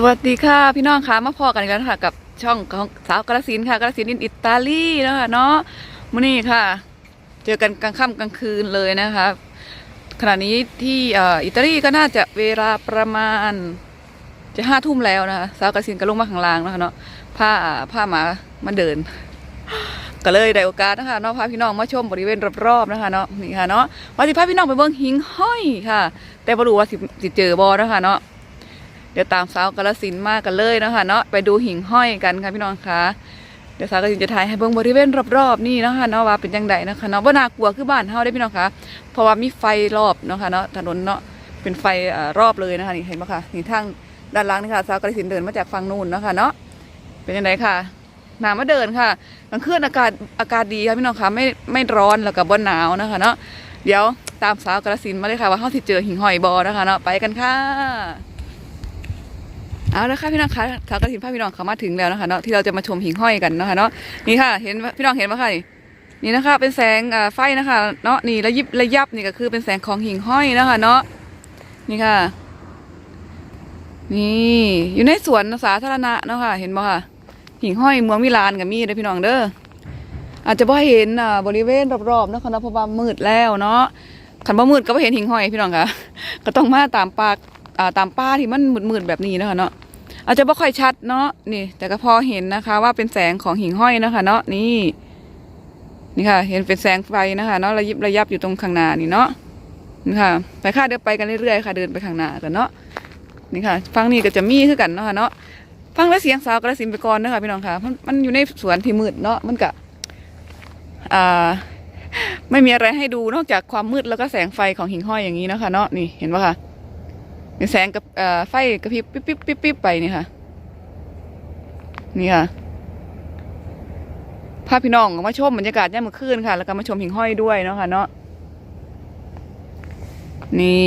สวัสดีค่ะพี่น้องคะมาพอกันกันค่ะ กับช่องของสาวกระสินค่ะกระสินอินอิตาลีนะคะเนาะมื้อนี้ค่ะ เจอกันกลางค่ำกลางคืนเลยนะคะขณะนี้ที่อิตาลีก็น่าจะเวลาประมาณ จะห้าทุ่มแล้วนะคะสาวกระสินก็ลงมาข้างล่างนะคะเนาะผ้าผ้าหมามาเดิน ก็เลยได้โอกาสนะคะเนาะพาพี่น้องมาชมบริเวณรอบๆนะคะเนาะนี่ค่ะเนาะว่าสิพาพี่น้องไปเบิ่งหิงห้อยค่ะ แต่บ่รู้ว่าสิเจอบ่นะคะเนาะ เดี๋ยวตามสาวกาลสินมากันเลยนะคะเนาะไปดูหิ่งห้อยกันค่ะพี่น้องคะเดี๋ยวสาวกาลสินจะถ่ายให้เบิ่งบริเวณรอบๆนี่นะคะเนาะว่าเป็นจังไดนะคะเนาะบ่น่ากลัวคือบ้านเฮาได้พี่น้องคะเพราะว่ามีไฟรอบเนาะค่ะเนาะถนนเนาะเป็นไฟอรอบเลยนะคะนี่เห็นปะคะนี่ทางด้านล่างนี่ค่ะสาวกาลสินเดินมาจากฝั่งนู้นนะคะเนาะเป็นยังไงค่ะน้ำมาเดินค่ะกลางคืนอากาศอากาศดีค่ะพี่น้องคะไม่ไม่ร้อนแล้วก็บ่หนาวนะคะเนาะเดี๋ยวตามสาวกาลสินมาเลยค่ะว่าเฮาสิเจอหิ่งห้อยบ่นะคะเนาะไปกันค่ะ เอาละค่ะพี่น้องคะทางกระถินพาพี่น้องเขามาถึงแล้วนะคะเนาะที่เราจะมาชมหิ่งห้อยกันนะคะเนาะนี่ค่ะ เห็นพี่น้องเห็นไหมคะนี่นี่นะคะ เป็นแสงไฟนะคะเนาะนี่ระยิบระยับนี่ก็คือเป็นแสงของหิ่งห้อยนะคะ เนาะนี่ค่ะ นี่อยู่ในสวนสาธารณะเนาะค่ะ เห็นบ่ค่ะหิ่งห้อยเมืองมิลานกับมีเด้อพี่น้องเด้ออาจจะบ่เห็นบริเวณรอบๆเนาะคะเนาะเพราะว่ามืดแล้วเนาะขันบ่มืดก็บ่เห็นหิ่งห้อยพี่น้องค่ะ ก็ต้องมาตามปากอ่าตามป้าที่มันมืดๆแบบนี้นะคะเนาะ อาจจะไม่ค่อยชัดเนาะนี่ แต่ก็พอเห็นนะคะ ว่าเป็นแสงของหิ่งห้อยนะคะเนาะนี่นี่ค่ะ เห็นเป็นแสงไฟนะคะเนาะระยิบระยับอยู่ตรงข้างหน้านี่เนาะนี่ค่ะ ไปค่ะเดินไปกันเรื่อยๆค่ะ เดินไปข้างหน้ากันเนาะนี่ค่ะ ฟังนี่ก็จะมีคือกันเนาะค่ะเนาะฟังแล้วเสียงสาวกระสินไปก่อนนะคะพี่น้องค่ะมันมันอยู่ในสวนที่มืดเนาะมันกะอ่าไม่มีอะไรให้ดูนอกจากความมืดแล้วก็แสงไฟของหิ่งห้อยอย่างนี้นะคะเนาะนี่เห็นปะคะ มีแสงกับไฟกระพริบปิ๊บปิ๊บปิ๊บปิ๊บไปนี่ค่ะ นี่ค่ะพาพี่น้องมาชมบรรยากาศยามมื้อคืนค่ะ แล้วก็มาชมหิ่งห้อยด้วยเนาะค่ะเนาะนี่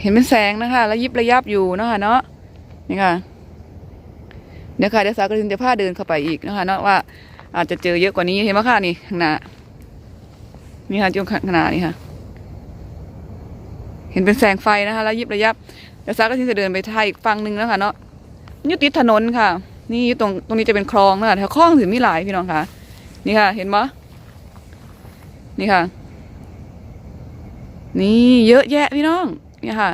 เห็นเป็นแสงนะคะ แล้วยิบระยับอยู่เนาะค่ะเนาะนี่ค่ะเดี๋ยวค่ะเดี๋ยวสาวกระทินจะพาเดินเข้าไปอีกนะคะเนาะว่าอาจจะเจอเยอะกว่านี้เห็นไหมค่ะนี่ข้างหน้านี่ค่ะจุดข้างหน้านี่ค่ะ เห็นเป็นแสงไฟนะคะแล้วยิบระยับเดี๋ยวซาก็ที่จะเดินไปทางอีกฝั่งหนึ่งแล้วค่ะเนาะยู่ติดถนนค่ะ นี่ตรงตรงนี้จะเป็นคลองนะคะแถวคลองถึงมีหลายพี่น้องค่ะ นี่ค่ะ เห็นปะนี่ค่ะ นี่เยอะแยะพี่น้องนี่ค่ะ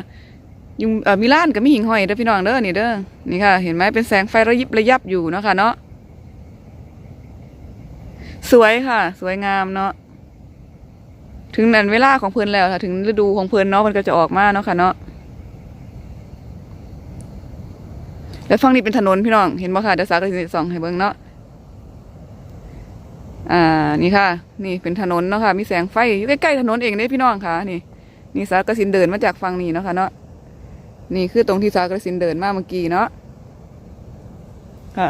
ยุงมีล้านกับมีหิ่งห้อยเด้อพี่น้องเด้อนี่เด้อนี่ค่ะ เห็นไหมเป็นแสงไฟระยิบระยับอยู่เนาะค่ะเนาะสวยค่ะ สวยงามเนาะ ถึงนั้นเวลาของเพิ่นแล้วค่ะถึงฤดูของเพิ่นเนาะมันก็จะออกมาเนาะค่ะเนาะแล้วฝั่งนี้เป็นถนนพี่น้องเห็นบ่ค่ะเดี๋ยวสาก็จะส่องให้เบิ่งเนาะอ่านี่ค่ะ นี่เป็นถนนเนาะค่ะ มีแสงไฟอยู่ใกล้ๆถนนเองเด้พี่น้องค่ะ นี่นี่สากสินเดินมาจากฝั่งนี้เนาะค่ะเนาะนี่คือตรงที่สากสินเดินมาเมื่อกี้เนาะค่ะ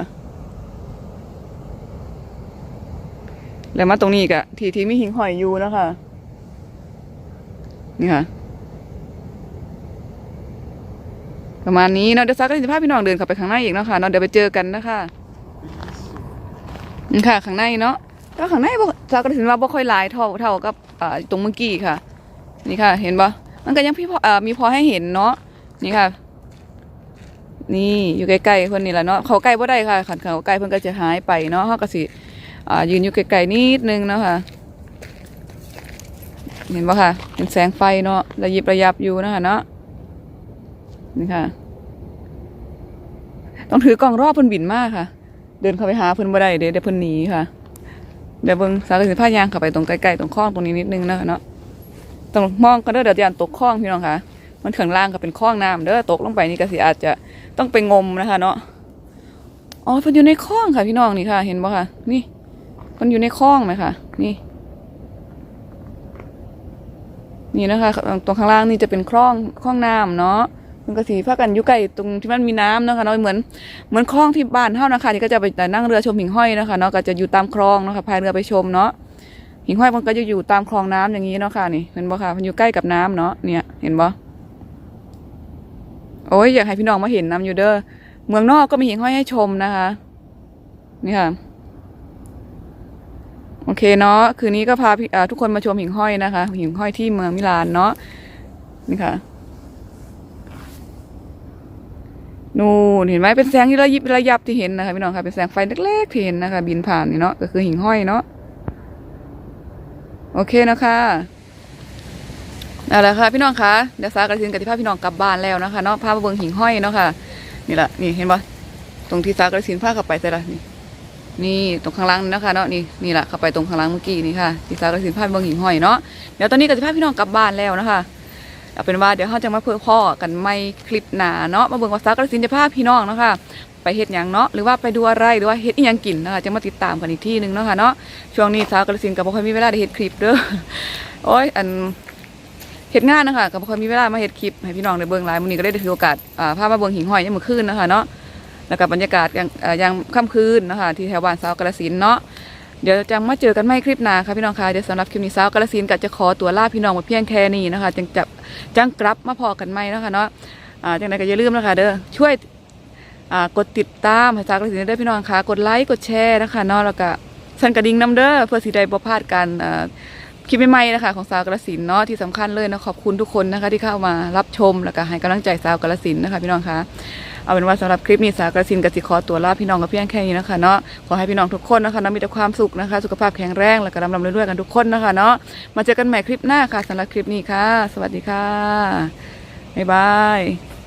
แล้วมาตรงนี้กะที่ที่มีหิ่งห้อยอยู่เนาะคะ นี่ค่ะ ประมาณนี้เนาะเดี๋ยวซักก็จะพาพี่น้องเดินเข้าไปข้างในอีกเนาะค่ะเนาะเดี๋ยวไปเจอกันนะคะนี่ค่ะ ข้างในเนาะแล้วข้างในบ่ซักก็ถึงว่าบ่ค่อยหลายเท่าเท่ากับตรงเมื่อกี้ค่ะ นี่ค่ะ เห็นปะมันก็ยังพี่พออมีพอให้เห็นเนาะนี่ค่ะ นี่อยู่ใกล้ๆเพิ่นนี่แหละเนาะเขาใกล้บ่ได้ค่ะขันเขาใกล้เพิ่นก็จะหายไปเนาะเฮาก็สิยืนอยู่ไกลๆนิดนึงเนาะค่ะ เห็นปะค่ะ เป็นแสงไฟเนาะระยิบระยับอยู่นะคะเนาะนี่ค่ะ ต้องถือกล่องรอบเพิ่นบินมากค่ะ เดินเข้าไปหาเพิ่นบ่ได้เดี๋ยวเดี๋ยวพิ่นหนีค่ะเดี๋ยวเบิ่งสาวกสิผ้ายางเข้าไปตรงใกล้ๆตรงคลองตรงนี้นิดนึงนะคะเนาะต้องมองกันเด้อเดี๋ยวจะอันตกคลองพี่น้องค่ะ มันข้างล่างก็เป็นคลองน้ำเด้อตกลงไปนี่ก็สิอาจจะต้องไปงมนะคะ เนาะอ๋อเพิ่นอยู่ในคลองค่ะพี่น้องนี่ค่ะ เห็นบ่ค่ะ นี่เพิ่นอยู่ในคลองไหมค่ะ นี่ นี่นะคะตรงข้างล่างนี่จะเป็นคลองคลองน้ำเนาะมันก็สีพากันอยู่ใกล้ตรงที่มันมีน้ำนะคะเนาะเหมือนเหมือนคลองที่บ้านเท่านะคะที่ก็จะไปนั่งเรือชมหิ่งห้อยนะคะเนาะก็จะอยู่ตามคลองเนาะคะพายเรือไปชมเนาะหิ่งห้อยมันก็จะอยู่ตามคลองน้ำอย่างนี้เนาะค่ะนี่เห็นบ่ค่ะมันอยู่ใกล้กับน้ำเนาะเนี่ยเห็นบ่โอ้ยอยากให้พี่น้องมาเห็นน้ำอยู่เด้อเมืองนอกก็มีหิ่งห้อยให้ชมนะคะ นี่ค่ะ เคเนาะคืนนี้ก็พาทุกคนมาชมหิ่งห้อยนะคะ หิ่งห้อยที่เมืองมิลานเนาะนี่ค่ะนู่นเห็นไหมเป็นแสงที่ระยิบระยับที่เห็นนะคะพี่น้องค่ะเป็นแสงไฟเล็กๆที่เห็นนะคะ บินผ่านนี่เนาะก็คือหิ่งห้อยเนาะโอเคนะคะเอาละค่ะพี่น้องคะเดี๋ยวสากระสินกับที่พาพี่น้องกลับบ้านแล้วนะคะเนาะพามาเบิ่งหิ่งห้อยเนาะค่ะนี่แหละนี่เห็นปะตรงที่สากระสินพาเข้าไปแต่ละนี่ นี่ตรงข้างล่างนะคะเนาะนี่นี่แหละเข้าไปตรงข้างล่างเมื่อกี้นี่ค่ะที่สาวกรสินพาไปเบิ่งหิ่งห้อยเนาะเดี๋ยวตอนนี้ก็จะพาพพี่น้องกลับบ้านแล้วนะคะเอาเป็นว่าเดี๋ยวเขาจะมาเพื่อพ่อกันไม่คลิปหนาเนาะมาเบิ่งว่าสาวกรสินจะพาพี่น้องนะคะไปเฮ็ดหยังเนาะหรือว่าไปดูอะไรหรือว่าเฮ็ดอีหยังกินนะคะจะมาติดตามกันอีกที่หนึงเนาะค่ะเนาะช่วงนี้สาวกระสินก็บ่ค่อยมีเวลาได้เฮ็ดคลิปเด้อโอ้ยอันเฮ็ดงานนะคะก็บ่ค่อยมีเวลามาเฮ็ดคลิปให้พี่น้องได้เบิ่งหลายมื้อนี้ก็ได้ถือโอกาสอ่าพามาเบิ่งหิ่งห้อยยามมื้อคืนนะคะเนาะ แล้วก็บรรยากาศย่างยามค่ำคืนนะคะที่แถวบ้านสาวกระสินเนาะเดี๋ยวจะมาเจอกันไม่คลิปหน้าค่ะพี่น้องคะเดี๋ยวสำหรับคลิปนี้สาวกาลสินก็จะขอตัวลาพี่น้องมาเพียงแค่นี้นะคะจังจะจังกลับมาพอกันไหมเนะคะเนาะจังใดก็อย่าลืมนะคะเด้อช่วยกดติดตามสาวกาลสินธุ์เด้พี่น้องคะกดไลค์กดแชร์นะคะเนาะแล้วก็สั่นกระดิ่งน้ำเด้อเพื่อสิได้บ่พลาดกันอ่า คลิปใหม่ๆนะคะของสาวกาลสินเนาะที่สำคัญเลยนะขอบคุณทุกคนนะคะ ที่เข้ามารับชมแล้วก็ให้กำลังใจสาวกาลสินนะคะ พี่น้องคะเอาเป็นว่าสำหรับคลิปนี้สาวกระสินกสิขอตัวลาพี่น้องกับเพียงแค่นี้นะคะเนาะขอให้พี่น้องทุกคนนะคะนะมีแต่ความสุขนะคะ สุขภาพแข็งแรงแล้วก็รำรำรวยๆกันทุกคนนะคะเนาะมาเจอกันใหม่คลิปหน้าค่ะสำหรับคลิปนี้ค่ะ สวัสดีค่ะบ๊ายบาย